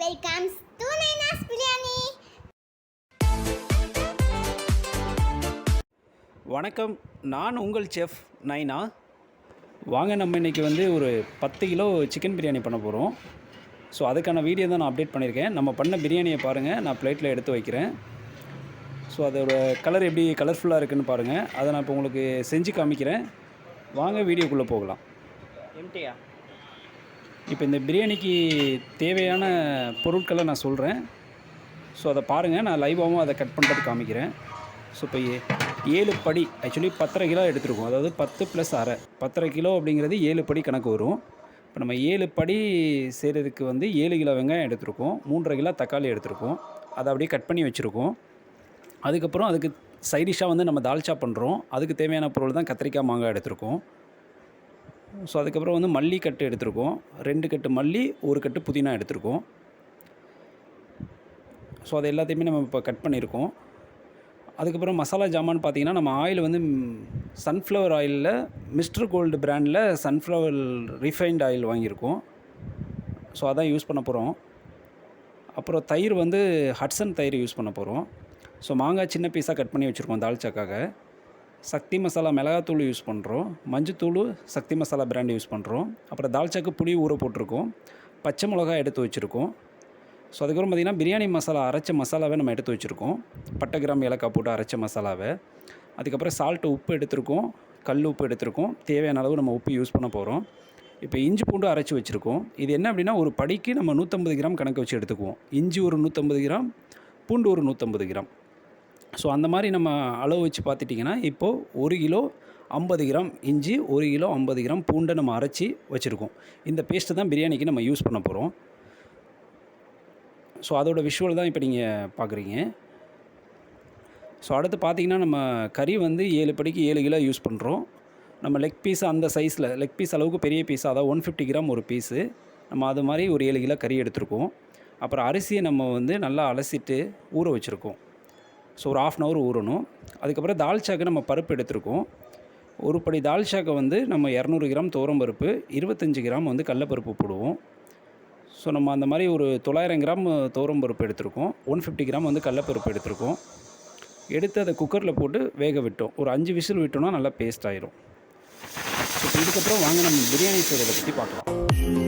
Welcomes to Naina's biryani வணக்கம். நான் உங்கள் செஃப் நைனா. வாங்க நம்ம இன்றைக்கி வந்து ஒரு பத்து கிலோ சிக்கன் பிரியாணி பண்ண போகிறோம் ஸோ அதுக்கான வீடியோ தான் நான் அப்டேட் பண்ணியிருக்கேன். நம்ம பண்ண பிரியாணியை பாருங்கள் நான் பிளேட்டில் எடுத்து வைக்கிறேன். ஸோ அதோட கலர் எப்படி கலர்ஃபுல்லாக இருக்குன்னு பாருங்கள் அதை நான் இப்போ உங்களுக்கு செஞ்சு காமிக்கிறேன். வாங்க வீடியோக்குள்ளே போகலாம். எம்டியா இப்போ இந்த பிரியாணிக்கு தேவையான பொருட்களை நான் சொல்கிறேன். ஸோ அதை பாருங்கள் நான் லைவாகவும் அதை கட் பண்ணுறது காமிக்கிறேன். ஸோ இப்போ ஏ- ஏழு படி ஆக்சுவலி பத்தரை கிலோ எடுத்துருக்கோம். அதாவது பத்து ப்ளஸ் அரை. பத்தரை கிலோ அப்படிங்கிறது ஏழு படி கணக்கு வரும். இப்போ நம்ம ஏழு படி செய்கிறதுக்கு வந்து ஏழு கிலோ வெங்காயம் எடுத்திருக்கோம். மூன்றரை கிலோ தக்காளி எடுத்திருக்கோம். அதை அப்படியே கட் பண்ணி வச்சுருக்கோம். அதுக்கப்புறம் அதுக்கு சைடிஷாக வந்து நம்ம தால்ச்சா பண்ணுறோம். அதுக்கு தேவையான பொருள் தான் கத்திரிக்காய் மாங்காய் எடுத்திருக்கோம். ஸோ அதுக்கப்புறம் வந்து மல்லி கட்டு எடுத்திருக்கோம். ரெண்டு கட்டு மல்லி ஒரு கட்டு புதினா எடுத்திருக்கோம். ஸோ அது எல்லாத்தையுமே நம்ம இப்போ கட் பண்ணியிருக்கோம் அதுக்கப்புறம் மசாலா ஜாமான் பார்த்தீங்கன்னா நம்ம ஆயில் வந்து சன்ஃப்ளவர் ஆயிலில் மிஸ்டர் கோல்டு பிராண்டில் சன்ஃப்ளவர் ரிஃபைன்ட் ஆயில் வாங்கியிருக்கோம். ஸோ அதான் யூஸ் பண்ண போகிறோம் அப்புறம் தயிர் வந்து ஹட்சன் தயிர் யூஸ் பண்ண போகிறோம் ஸோ மாங்காய் சின்ன பீஸாக கட் பண்ணி வச்சுருக்கோம் தால்ச்சாக்காக சக்தி மசாலா மிளகாத்தூள் யூஸ் பண்ணுறோம். மஞ்சத்தூள் சக்தி மசாலா பிராண்ட் யூஸ் பண்ணுறோம். அப்புறம் தால்ச்சாக்கு புளி ஊற போட்டிருக்கோம். பச்சை மிளகா எடுத்து வச்சுருக்கோம். ஸோ அதுக்கப்புறம் பார்த்திங்கன்னா பிரியாணி மசாலா அரைச்ச மசாலாவை நம்ம எடுத்து வச்சுருக்கோம். பட்டை கிராம் ஏலக்காய் போட்டு அரைச்ச மசாலாவை. அதுக்கப்புறம் சால்ட்டு உப்பு எடுத்திருக்கோம். கல் உப்பு எடுத்திருக்கோம். தேவையான அளவு நம்ம உப்பு யூஸ் பண்ண போகிறோம் இப்போ இஞ்சி பூண்டு அரைச்சி வச்சுருக்கோம். இது என்ன அப்படின்னா ஒரு படிக்கு நம்ம நூற்றம்பது கிராம் கணக்கு வச்சு எடுத்துக்குவோம். இஞ்சி ஒரு நூற்றம்பது கிராம் பூண்டு ஒரு நூற்றம்பது கிராம். ஸோ அந்த மாதிரி நம்ம அளவு வச்சு பார்த்துட்டிங்கன்னா இப்போது ஒரு கிலோ ஐம்பது கிராம் இஞ்சி ஒரு கிலோ ஐம்பது கிராம் பூண்டை நம்ம அரைச்சி வச்சுருக்கோம். இந்த பேஸ்ட்டு தான் பிரியாணிக்கு நம்ம யூஸ் பண்ண போகிறோம் ஸோ அதோட விஷுவல் தான் இப்போ நீங்கள் பார்க்குறீங்க. ஸோ அடுத்து பார்த்தீங்கன்னா நம்ம கறி வந்து ஏழு படிக்கு ஏழு கிலோ யூஸ் பண்ணுறோம் நம்ம லெக் பீஸ் அந்த சைஸில் லெக் பீஸ் அளவுக்கு பெரிய பீஸ் அதாவது ஒன் ஃபிஃப்டி கிராம் ஒரு பீஸு நம்ம அது மாதிரி ஒரு ஏழு கிலோ கறி எடுத்திருக்கோம். அப்புறம் அரிசியை நம்ம வந்து நல்லா அலசிட்டு ஊற வச்சுருக்கோம். ஸோ ஒரு ஆஃப் அன் ஹவர் ஊறணும். அதுக்கப்புறம் தால்ச்சாக்கு நம்ம பருப்பு எடுத்திருக்கோம். ஒரு படி தால்ச்சாக்கை வந்து நம்ம இரநூறு கிராம் துவரம் பருப்பு இருபத்தஞ்சி கிராம் வந்து கடலப்பருப்பு போடுவோம். ஸோ நம்ம அந்த மாதிரி ஒரு தொள்ளாயிரம் கிராம் துவரம் பருப்பு எடுத்திருக்கோம். ஒன் ஃபிஃப்டி கிராம் வந்து கடலப்பருப்பு எடுத்திருக்கோம். எடுத்து அதை குக்கரில் போட்டு வேக விட்டோம். ஒரு அஞ்சு விசில் விட்டோம்னா நல்லா பேஸ்ட் ஆயிரும். ஸோ இதுக்கப்புறம் வாங்க நம்ம பிரியாணி செய்கிறத பற்றி பார்க்கலாம்.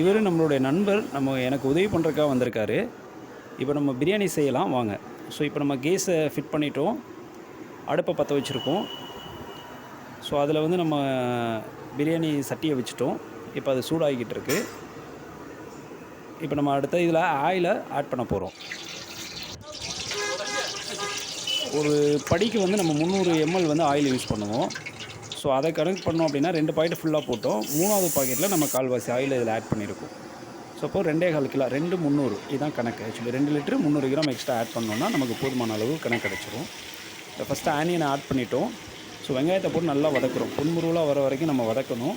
இவர் நம்மளுடைய நண்பர் நம்ம எனக்கு உதவி பண்ணுறதுக்காக வந்திருக்காரு. இப்போ நம்ம பிரியாணி செய்யலாம் வாங்க. ஸோ இப்போ நம்ம கேஸை ஃபிட் பண்ணிட்டோம். அடுப்பை பற்ற வச்சுருக்கோம். ஸோ அதில் வந்து நம்ம பிரியாணி சட்டியை வச்சுட்டோம். இப்போ அது சூடாகிக்கிட்டு இருக்கு. இப்போ நம்ம அடுத்த இதில் ஆயிலை ஆட் பண்ண போகிறோம் ஒரு படிக்கு வந்து நம்ம முந்நூறு எம்எல் வந்து ஆயில் யூஸ் பண்ணுவோம். ஸோ அதை கனெக்ட் பண்ணோம் அப்படின்னா ரெண்டு பாக்கெட் ஃபுல்லாக போட்டோம். மூணாவது பாக்கெட்டில் நம்ம கால்வாசி ஆயில் இதில் ஆட் பண்ணியிருக்கோம் ஸோ அப்போ ரெண்டே கால் கிலோ ரெண்டு முந்நூறு. இதுதான் கணக்கு. ஆக்சுவலி ரெண்டு லிட்டரு முந்நூறு கிராம் எக்ஸ்ட்ரா ஆட் பண்ணோம்னா நமக்கு போதுமான அளவு கணக்கு கிடச்சிரும். இப்போ ஃபஸ்ட்டு ஆனியனை ஆட் பண்ணிட்டோம். ஸோ வெங்காயத்தை போட்டு நல்லா வதக்குறோம். புன்முருவலாக வர வரைக்கும் நம்ம வதக்கணும்.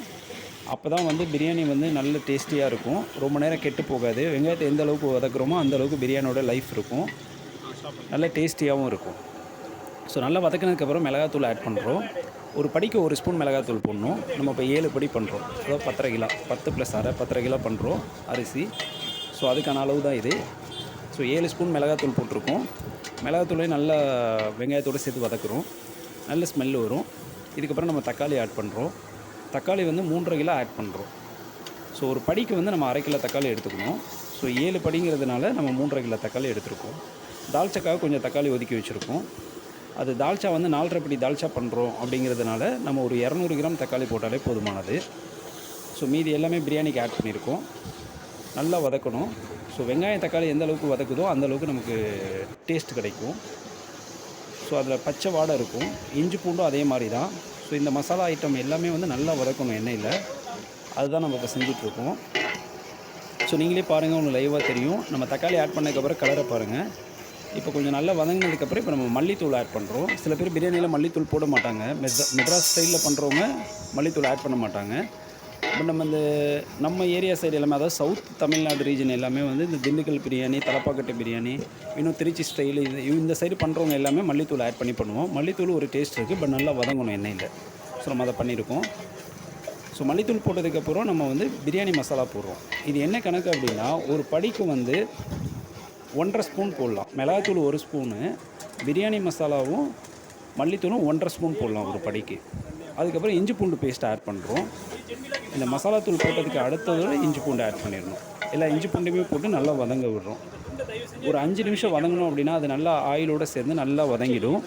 அப்போ தான் வந்து பிரியாணி வந்து நல்ல டேஸ்டியாக இருக்கும். ரொம்ப நேரம் கெட்டு போகாது. வெங்காயத்தை எந்த அளவுக்கு வதக்குறோமோ அந்த அளவுக்கு பிரியாணியோட லைஃப் இருக்கும். நல்ல டேஸ்டியாகவும் இருக்கும். ஸோ நல்லா வதக்கினதுக்கப்புறம் மிளகாத்தூள் ஆட் பண்ணுறோம் ஒரு படிக்கு ஒரு ஸ்பூன் மிளகாத்தூள் போடணும். நம்ம இப்போ ஏழு படி பண்ணுறோம் அதாவது பத்தரை கிலோ பத்து ப்ளஸ் அரை பத்தரை கிலோ பண்ணுறோம் அரிசி. ஸோ அதுக்கான அளவு தான் இது. ஸோ ஏழு ஸ்பூன் மிளகாத்தூள் போட்டிருக்கோம். மிளகாத்தூளையும் நல்லா வெங்காயத்தோடு சேர்த்து வதக்குறோம். நல்ல ஸ்மெல் வரும். இதுக்கப்புறம் நம்ம தக்காளி ஆட் பண்ணுறோம் தக்காளி வந்து மூன்றரை கிலோ ஆட் பண்ணுறோம் ஸோ ஒரு படிக்கு வந்து நம்ம அரை கிலோ தக்காளி எடுத்துக்கணும். ஸோ ஏழு படிங்கிறதுனால நம்ம மூன்றரை கிலோ தக்காளி எடுத்துருக்கோம். தால்ச்சக்காக கொஞ்சம் தக்காளி ஒதுக்கி வச்சுருக்கோம். அது தால்ச்சா வந்து நாலரை படி தால்ச்சா பண்ணுறோம் அப்படிங்கிறதுனால நம்ம ஒரு இரநூறு கிராம் தக்காளி போட்டாலே போதுமானது. ஸோ மீதி எல்லாமே பிரியாணிக்கு ஆட் பண்ணியிருக்கோம் நல்லா வதக்கணும். ஸோ வெங்காயம் தக்காளி எந்த அளவுக்கு வதக்குதோ அந்தளவுக்கு நமக்கு டேஸ்ட் கிடைக்கும். ஸோ அதில் பச்சை வாடை இருக்கும். இஞ்சி பூண்டும் அதே மாதிரி தான் ஸோ இந்த மசாலா ஐட்டம் எல்லாமே வந்து நல்லா வதக்கணும் எண்ணெயில். அதுதான் நம்ம இப்போ செஞ்சிட்ருக்கோம். ஸோ நீங்களே பாருங்கள் உங்களுக்கு லைவாக தெரியும். நம்ம தக்காளி ஆட் பண்ணதுக்கப்புறம் கலரை பாருங்கள் இப்போ கொஞ்சம் நல்லா வதங்கினதுக்கப்புறம் இப்போ நம்ம மல்லித்தூள் ஆட் பண்ணுறோம் சில பேர் பிரியாணியில் மல்லித்தூள் போட மாட்டாங்க. மெட்ரா மெட்ராஸ் ஸ்டைலில் பண்ணுறவங்க மல்லித்தூள் ஆட் பண்ண மாட்டாங்க. இப்போ நம்ம இந்த நம்ம ஏரியா சைடு எல்லாமே அதாவது சவுத் தமிழ்நாடு ரீஜன் எல்லாமே வந்து இந்த திண்டுக்கல் பிரியாணி தலப்பாக்கட்டு பிரியாணி இன்னும் திருச்சி ஸ்டைல் இது இந்த சைடு பண்ணுறவங்க எல்லாமே மல்லித்தூள் ஆட் பண்ணி பண்ணுவோம். மல்லித்தூள் ஒரு டேஸ்ட் இருக்குது பட் நல்லா வதங்கணும் எண்ணெயில். ஸோ நம்ம அதை பண்ணியிருக்கோம் ஸோ மல்லித்தூள் போட்டதுக்கப்புறம் நம்ம வந்து பிரியாணி மசாலா போடுறோம். இது என்ன கணக்கு அப்படின்னா ஒரு படிக்கு வந்து ஒன்றரை ஸ்பூன் போடலாம். மிளகாத்தூள் ஒரு ஸ்பூனு பிரியாணி மசாலாவும் மல்லித்தூளும் ஒன்றரை ஸ்பூன் போடலாம் ஒரு படிக்கு. அதுக்கப்புறம் இஞ்சி பூண்டு பேஸ்ட் ஆட் பண்ணுறோம் இந்த மசாலாத்தூள் போட்டதுக்கு அடுத்ததோட இஞ்சி பூண்டு ஆட் பண்ணிடணும். எல்லா இஞ்சி பூண்டுமே போட்டு நல்லா வதங்க விடுறோம். ஒரு அஞ்சு நிமிஷம் வதங்கணும் அப்படின்னா அது நல்லா ஆயிலோடு சேர்ந்து நல்லா வதங்கிடும்.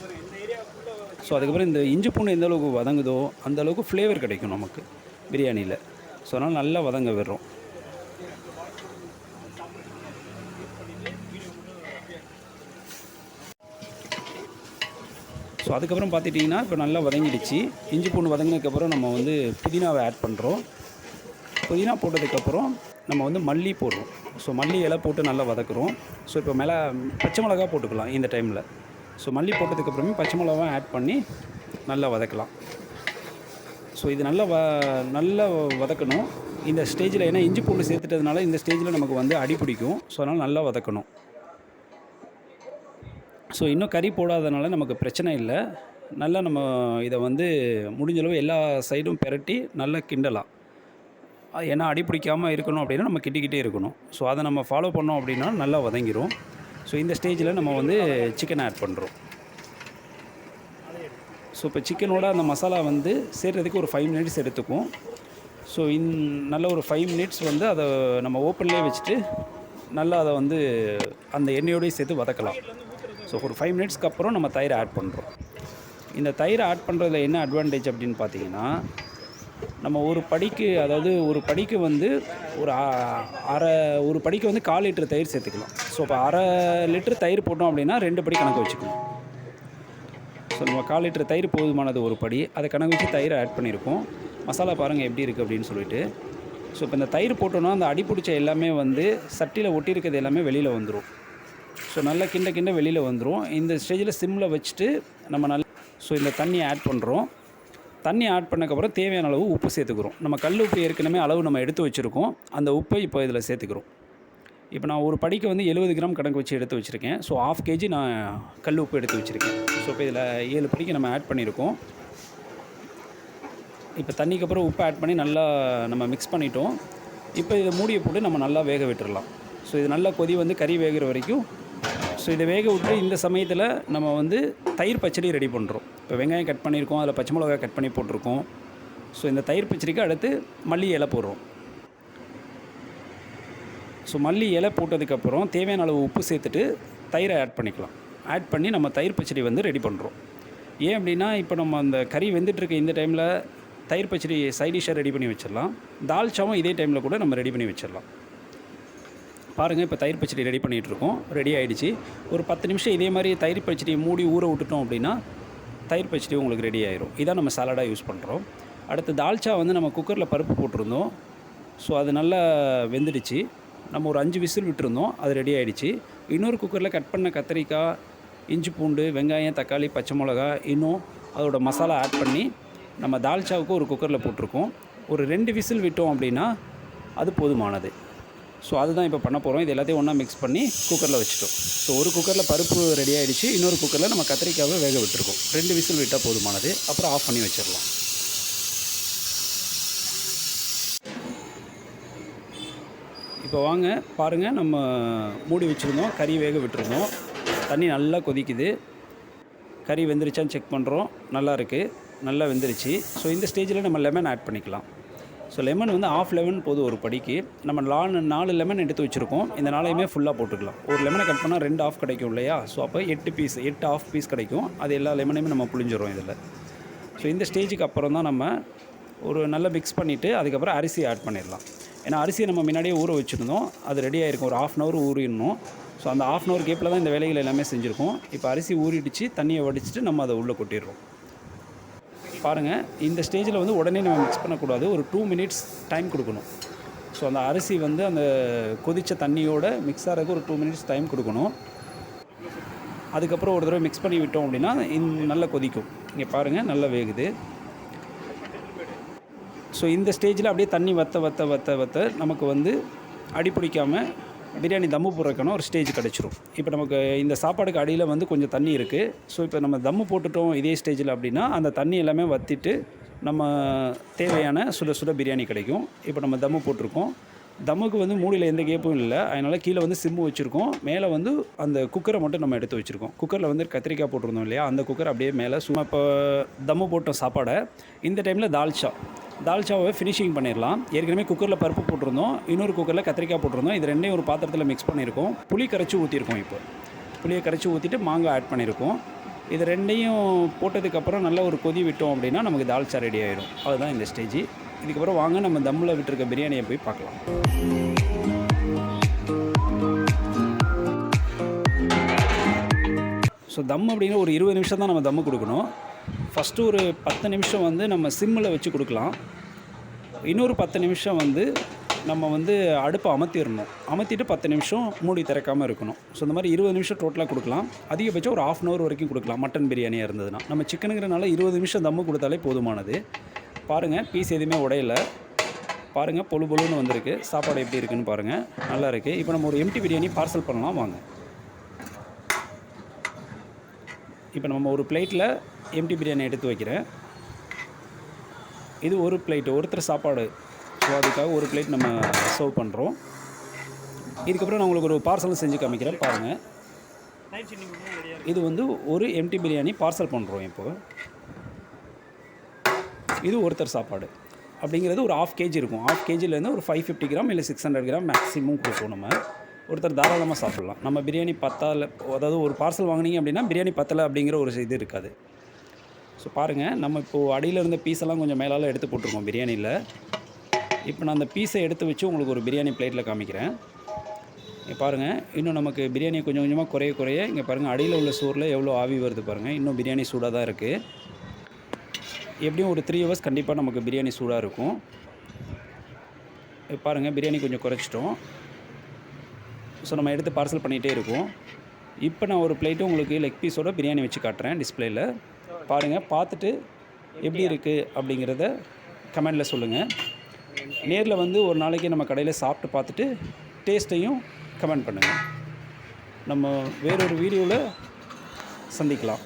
ஸோ அதுக்கப்புறம் இந்த இஞ்சி பூண்டு எந்த அளவுக்கு வதங்குதோ அந்த அளவுக்கு ஃப்ளேவர் கிடைக்கும் நமக்கு பிரியாணியில். ஸோ அதனால் நல்லா வதங்க விடுறோம். ஸோ அதுக்கப்புறம் பார்த்துட்டிங்கன்னா இப்போ நல்லா வதங்கிடுச்சு. இஞ்சி பூண்டு வதங்கினதுக்கப்புறம் நம்ம வந்து புதினாவை ஆட் பண்ணுறோம் புதினா போட்டதுக்கப்புறம் நம்ம வந்து மல்லி போடுறோம். ஸோ மல்லி இலை போட்டு நல்லா வதக்குறோம். ஸோ இப்போ மேலே பச்சை மிளகா போட்டுக்கலாம் இந்த டைமில் ஸோ மல்லி போட்டதுக்கப்புறமே பச்சை மிளகாவும் ஆட் பண்ணி நல்லா வதக்கலாம். ஸோ இது நல்லா வ நல்லா வதக்கணும். இந்த ஸ்டேஜில் ஏன்னா இஞ்சி பூண்டு சேர்த்துட்டதுனால இந்த ஸ்டேஜில் நமக்கு வந்து அடி பிடிக்கும். ஸோ அதனால் நல்லா வதக்கணும். ஸோ இன்னும் கறி போடாதனால நமக்கு பிரச்சனை இல்லை. நல்லா நம்ம இதை வந்து முடிஞ்சளவு எல்லா சைடும் பெரட்டி நல்லா கிண்டலாம். ஏன்னா அடி பிடிக்காமல் இருக்கணும் அப்படின்னா நம்ம கிட்டிக்கிட்டே இருக்கணும். ஸோ அதை நம்ம ஃபாலோ பண்ணோம் அப்படின்னா நல்லா வதங்கிடும் ஸோ இந்த ஸ்டேஜில் நம்ம வந்து சிக்கன் ஆட் பண்ணுறோம் ஸோ இப்போ சிக்கனோட அந்த மசாலா வந்து சேர்கிறதுக்கு ஒரு ஃபைவ் மினிட்ஸ் எடுத்துக்கும். ஸோ இன் நல்ல ஒரு ஃபைவ் மினிட்ஸ் வந்து அதை நம்ம ஓப்பன்லேயே வச்சுட்டு நல்லா அதை வந்து அந்த எண்ணெயோடய சேர்த்து வதக்கலாம். ஸோ ஒரு ஃபைவ் மினிட்ஸ்க்கு அப்புறம் நம்ம தயிர் ஆட் பண்ணுறோம் இந்த தயிரை ஆட் பண்ணுறதுல என்ன அட்வான்டேஜ் அப்படின்னு பார்த்தீங்கன்னா நம்ம ஒரு படிக்கு அதாவது ஒரு படிக்கு வந்து ஒரு அரை ஒரு படிக்கு வந்து கால் லிட்டர் தயிர் சேர்த்துக்கலாம். ஸோ இப்போ அரை லிட்டர் தயிர் போட்டோம் அப்படின்னா ரெண்டு படி கணக்கு வச்சுக்கணும். ஸோ நம்ம கால் லிட்டர் தயிர் போதுமானது ஒரு படி. அதை கணக்கு வச்சு தயிரை ஆட் பண்ணியிருக்கோம். மசாலா பாருங்கள் எப்படி இருக்குது அப்படின்னு சொல்லிட்டு. ஸோ இப்போ இந்த தயிர் போட்டோன்னா அந்த அடி பிடிச்ச எல்லாமே வந்து சட்டியில் ஒட்டியிருக்கிறது எல்லாமே வெளியில் வந்துடும் ஸோ நல்லா கிண்ட கிண்ட வெளியில் வந்துடும் இந்த ஸ்டேஜில் சிம்மில் வச்சுட்டு நம்ம நல்லா ஸோ இந்த தண்ணி ஆட் பண்ணுறோம் தண்ணி ஆட் பண்ணக்கப்புறம் தேவையான அளவு உப்பு சேர்த்துக்கிறோம். நம்ம கல் உப்பு ஏற்கனவே அளவு நம்ம எடுத்து வச்சுருக்கோம். அந்த உப்பை இப்போ இதில் சேர்த்துக்கிறோம். இப்போ நான் ஒரு படிக்கு வந்து எழுபது கிராம் கணக்கு வச்சு எடுத்து வச்சுருக்கேன். ஸோ ஆஃப் கேஜி நான் கல் உப்பு எடுத்து வச்சுருக்கேன். ஸோ இப்போ இதில் ஏழு படிக்கு நம்ம ஆட் பண்ணியிருக்கோம். இப்போ தண்ணிக்கு அப்புறம் உப்பு ஆட் பண்ணி நல்லா நம்ம மிக்ஸ் பண்ணிட்டோம். இப்போ இதை மூடியை போட்டு நம்ம நல்லா வேக விட்டுடலாம் ஸோ இது நல்லா கொதி வந்து கறி வேகிற வரைக்கும் ஸோ இதை வேக விட்டு இந்த சமயத்தில் நம்ம வந்து தயிர் பச்சடி ரெடி பண்ணுறோம் இப்போ வெங்காயம் கட் பண்ணியிருக்கோம் அதில் பச்சை மிளகாய் கட் பண்ணி போட்டிருக்கோம். ஸோ இந்த தயிர் பச்சடிக்கு அடுத்து மல்லி இலை போடுறோம். ஸோ மல்லி இலை போட்டதுக்கப்புறம் தேவையான அளவு உப்பு சேர்த்துட்டு தயிரை ஆட் பண்ணிக்கலாம். ஆட் பண்ணி நம்ம தயிர் பச்சடி வந்து ரெடி பண்ணுறோம் ஏன் அப்படின்னா இப்போ நம்ம அந்த கறி வெந்துட்டுருக்க இந்த டைமில் தயிர் பச்சடி சைடிஷாக ரெடி பண்ணி வச்சிடலாம். தால்ச்சாவும் இதே டைமில் கூட நம்ம ரெடி பண்ணி வச்சிடலாம். பாருங்கள் இப்போ தயிர் பச்சடி ரெடி பண்ணிகிட்டு இருக்கோம் ரெடி ஆகிடுச்சு ஒரு பத்து நிமிஷம் இதே மாதிரி தயிர் பச்சடியை மூடி ஊற விட்டுட்டோம் அப்படின்னா தயிர் பச்சடி உங்களுக்கு ரெடி ஆயிரும். இதான் நம்ம சாலடாக யூஸ் பண்ணுறோம் அடுத்து தால்ச்சா வந்து நம்ம குக்கரில் பருப்பு போட்டிருந்தோம். ஸோ அது நல்லா வெந்துடுச்சு. நம்ம ஒரு அஞ்சு விசில் விட்டுருந்தோம். அது ரெடி ஆகிடுச்சு இன்னொரு குக்கரில் கட் பண்ண கத்திரிக்காய் இஞ்சி பூண்டு வெங்காயம் தக்காளி பச்சை மிளகா இன்னும் அதோட மசாலா ஆட் பண்ணி நம்ம தால்ச்சாவுக்கு ஒரு குக்கரில் போட்டிருக்கோம். ஒரு ரெண்டு விசில் விட்டோம் அப்படின்னா அது போதுமானது. ஸோ அதுதான் இப்போ பண்ண போகிறோம் இது எல்லாத்தையும் ஒன்றா மிக்ஸ் பண்ணி குக்கரில் வச்சுட்டோம். ஸோ ஒரு குக்கரில் பருப்பு ரெடி ஆகிடுச்சு இன்னொரு குக்கரில் நம்ம கத்திரிக்காவை வேக விட்டுருக்கோம். ரெண்டு விசில் விட்டால் போதுமானது. அப்புறம் ஆஃப் பண்ணி வச்சிடலாம். இப்போ வாங்க பாருங்கள் நம்ம மூடி வச்சுருந்தோம். கறி வேக விட்டுருந்தோம். தண்ணி நல்லா கொதிக்குது. கறி வெந்துருச்சான்னு செக் பண்ணுறோம் நல்லா இருக்குது நல்லா வெந்துருச்சு. ஸோ இந்த ஸ்டேஜில் நம்ம லெமன் ஆட் பண்ணிக்கலாம். ஸோ லெமன் வந்து ஆஃப் லெமன் போதும் ஒரு படிக்கு. நம்ம நாலு நாலு லெமன் எடுத்து வச்சுருக்கோம். இந்த நாளையுமே ஃபுல்லாக போட்டுக்கலாம். ஒரு லெமனை கட் பண்ணால் ரெண்டு ஆஃப் கிடைக்கும் இல்லையா? ஸோ அப்போ எட்டு பீஸ் எட்டு ஆஃப் பீஸ் கிடைக்கும். அது எல்லா லெமனையுமே நம்ம புளிஞ்சிடும் இதில். ஸோ இந்த ஸ்டேஜுக்கு அப்புறம் தான் நம்ம ஒரு நல்லா மிக்ஸ் பண்ணிவிட்டு அதுக்கப்புறம் அரிசி ஆட் பண்ணிடலாம். ஏன்னா அரிசியை நம்ம முன்னாடியே ஊற வச்சுருந்தோம். அது ரெடி ஆகிருக்கும் ஒரு ஆஃப் அன் ஹவர் ஊறிடணும். ஸோ அந்த ஆஃப் அன் ஹவர் கேப்பில் தான் இந்த வேலைகள் எல்லாமே செஞ்சுருக்கோம். இப்போ அரிசி ஊறிடுச்சு. தண்ணியை வடிச்சிட்டு நம்ம அதை உள்ளே கொட்டிடுறோம். பாருங்கள் இந்த ஸ்டேஜில் வந்து உடனே நம்ம மிக்ஸ் பண்ணக்கூடாது. ஒரு டூ மினிட்ஸ் டைம் கொடுக்கணும். ஸோ அந்த அரிசி வந்து அந்த கொதித்த தண்ணியோட மிக்ஸ் ஆகிறதுக்கு ஒரு டூ மினிட்ஸ் டைம் கொடுக்கணும். அதுக்கப்புறம் ஒரு தடவை மிக்ஸ் பண்ணி விட்டோம் அப்படின்னா இந் நல்லா கொதிக்கும். இங்கே பாருங்கள் நல்லா வேகுது. ஸோ இந்த ஸ்டேஜில் அப்படியே தண்ணி வத்த வத்த வத்த வத்த நமக்கு வந்து அடிப்பிடிக்காமல் பிரியாணி தம்மு போடுறதுக்கான ஒரு ஸ்டேஜ் கிடச்சிரும். இப்போ நமக்கு இந்த சாப்பாடுக்கு அடியில் வந்து கொஞ்சம் தண்ணி இருக்குது ஸோ இப்போ நம்ம தம்மு போட்டுட்டோம் இதே ஸ்டேஜில் அப்படின்னா அந்த தண்ணி எல்லாமே வற்றிட்டு நம்ம தேவையான சுட சுட பிரியாணி கிடைக்கும். இப்போ நம்ம தம்மு போட்டிருக்கோம். தம்முக்கு வந்து மூடியில் எந்த கேப்பும் இல்லை. அதனால் கீழே வந்து சிம்மு வச்சுருக்கோம். மேலே வந்து அந்த குக்கரை மட்டும் நம்ம எடுத்து வச்சுருக்கோம். குக்கரில் வந்து கத்திரிக்காய் போட்டிருந்தோம் இல்லையா? அந்த குக்கர் அப்படியே மேலே சும்மா இப்போ தம்மு போட்டோம் சாப்பாடை இந்த டைமில் தால்ச்சா. தால்ச்சாவை ஃபினிஷிங் பண்ணிடலாம் ஏற்கனவே குக்கரில் பருப்பு போட்டிருந்தோம். இன்னொரு குக்கரில் கத்திரிக்காய் போட்டிருந்தோம். இது ரெண்டையும் ஒரு பாத்திரத்தில் மிக்ஸ் பண்ணியிருக்கோம் புளி கரைச்சி ஊற்றிருக்கோம் இப்போ. புளியை கரைச்சி ஊற்றிட்டு மாங்காய் ஆட் பண்ணியிருக்கோம் இது ரெண்டையும் போட்டதுக்கப்புறம் நல்ல ஒரு கொதி விட்டோம் அப்படின்னா நமக்கு தால்ச்சா ரெடி ஆகிடும் அதுதான் இந்த ஸ்டேஜ் இதுக்கப்புறம் வாங்க நம்ம தம்மில் விட்டுருக்க பிரியாணியை போய் பார்க்கலாம். ஸோ தம் அப்படின்னா ஒரு இருபது நிமிஷம் தான் நம்ம தம்மு கொடுக்கணும். ஃபஸ்ட்டு ஒரு பத்து நிமிஷம் வந்து நம்ம சிம்மில் வச்சு கொடுக்கலாம். இன்னொரு பத்து நிமிஷம் வந்து நம்ம வந்து அடுப்பை அமர்த்திடணும். அமர்த்திட்டு பத்து நிமிஷம் மூடி திறக்காமல் இருக்கணும். ஸோ இந்த மாதிரி இருபது நிமிஷம் டோட்டலாக கொடுக்கலாம். அதிகபட்சம் ஒரு ஆஃப் அன் ஹவர் வரைக்கும் கொடுக்கலாம் மட்டன் பிரியாணியாக இருந்ததுன்னா. நம்ம சிக்கனுங்கிறனால இருபது நிமிஷம் தம்மு கொடுத்தாலே போதுமானது. பாருங்கள் பீஸ் எதுவுமே உடையல. பாருங்கள் பொழு பொழுன்னு வந்திருக்கு. சாப்பாடு எப்படி இருக்குன்னு பாருங்கள் நல்லா இருக்குது இப்போ நம்ம ஒரு எம்டி பிரியாணி பார்சல் பண்ணலாம். வாங்க. இப்போ நம்ம ஒரு பிளேட்டில் எம்டி பிரியாணி எடுத்து வைக்கிறேன். இது ஒரு பிளேட் ஒருத்தர் சாப்பாடு. ஸோ அதுக்காக ஒரு பிளேட் நம்ம சர்வ் பண்ணுறோம் இதுக்கப்புறம் நான் உங்களுக்கு ஒரு பார்சல் செஞ்சு காமிக்கிறேன். பாருங்கள் இது வந்து ஒரு எம்டி பிரியாணி பார்சல் பண்ணுறோம் இப்போ. இது ஒருத்தர் சாப்பாடு. அப்படிங்கிறது ஒரு ஆஃப் கேஜி இருக்கும். ஆஃப் கேஜிலேருந்து ஒரு ஃபைவ் ஃபிஃப்டி கிராம் இல்லை சிக்ஸ் ஹண்ட்ரட் கிராம் மேக்ஸிமம் கொடுப்போம் நம்ம. ஒருத்தர் தாராளமாக சாப்பிட்லாம். நம்ம பிரியாணி பத்தால அதாவது ஒரு பார்சல் வாங்குனீங்க அப்படின்னா பிரியாணி பத்தலை அப்படிங்கிற ஒரு இது இருக்காது. ஸோ பாருங்கள் நம்ம இப்போது அடியில் இருந்த பீஸெல்லாம் கொஞ்சம் மேலால் எடுத்து போட்டிருக்கோம் பிரியாணியில் இப்போ நான் அந்த பீஸை எடுத்து வச்சு உங்களுக்கு ஒரு பிரியாணி பிளேட்டில் காமிக்கிறேன். இங்கே பாருங்கள் இன்னும் நமக்கு பிரியாணி கொஞ்சம் கொஞ்சமாக குறைய குறைய இங்கே பாருங்கள் அடியில் உள்ள சோறில் எவ்வளோ ஆவி வருது பாருங்கள் இன்னும் பிரியாணி சூடாக தான் இருக்குது எப்படியும் ஒரு த்ரீ ஹவர்ஸ் கண்டிப்பாக நமக்கு பிரியாணி சூடாக இருக்கும். பாருங்கள் பிரியாணி கொஞ்சம் குறைச்சிட்டோம். ஸோ நம்ம எடுத்து பார்சல் பண்ணிகிட்டே இருக்கோம். இப்போ நான் ஒரு பிளேட்டு உங்களுக்கு லெக் பீஸோட பிரியாணி வச்சு காட்டுறேன் டிஸ்பிளேயில் பாருங்கள் பார்த்துட்டு எப்படி இருக்குது அப்படிங்கிறத கமெண்டில் சொல்லுங்கள் நேரில் வந்து ஒரு நாளைக்கு நம்ம கடையில் சாப்பிட்டு பார்த்துட்டு டேஸ்ட்டையும் கமெண்ட் பண்ணுங்கள் நம்ம வேறொரு வீடியோவில் சந்திக்கலாம்.